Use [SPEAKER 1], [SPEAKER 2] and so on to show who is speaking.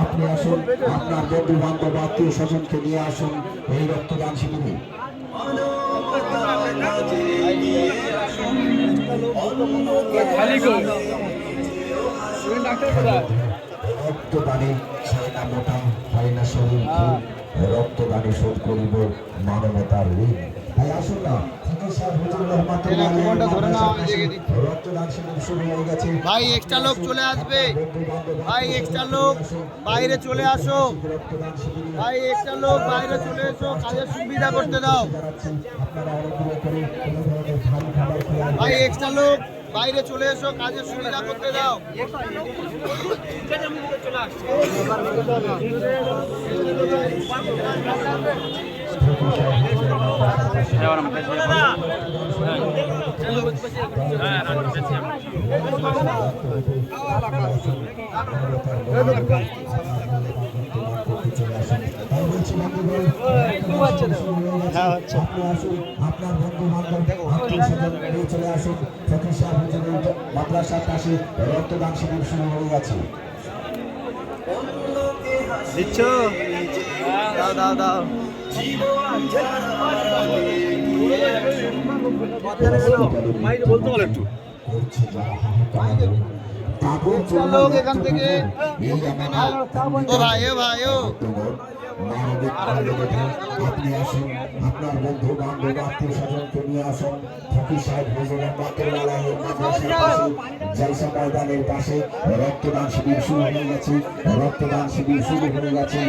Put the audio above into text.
[SPEAKER 1] আপনি আসুন আপনার বন্ধু বান্ধব আত্মীয় স্বজনকে নিয়ে আসুন এই রক্তদান শিবিরে। রক্তদানে না মোটা হয় না শরীর রক্তদানে শোধ করিব মানবতার ঋণ। তাই আসুন না চিকিৎসা হুজুর রহমাতুল্লাহ রক্তদান শিবির শুরু গেছে।
[SPEAKER 2] ভাই এক্সট্রা লোক চলে আসবে। ভাই এক্সট্রা লোক বাইরে চলে আসো। ভাই এক্সট্রা লোক বাইরে চলে এসো কাজের সুবিধা করতে দাও। ভাই এক্সট্রা লোক বাইরে চলে এসো কাজের সুবিধা করতে দাও।
[SPEAKER 1] আপনার বন্ধু বান্ধব চলে আসুন ফকির সাহেব মাদ্রাসার পাশে রক্তদান শিবির শুরু হয়ে গেছে
[SPEAKER 2] দিচ্ছ দাও দাও দাও এখান থেকে
[SPEAKER 1] আপনি আসুন আপনার বন্ধু বান্ধব আত্মীয় স্বজনকে নিয়ে আসুন ফকির সাহেব হুজুর রহমাতুল্লাহ মাদ্রাসার পাশে জলসা ময়দানের পাশে রক্তদান শিবির শুরু হয়ে গেছে রক্তদান শিবির শুরু হয়ে গেছে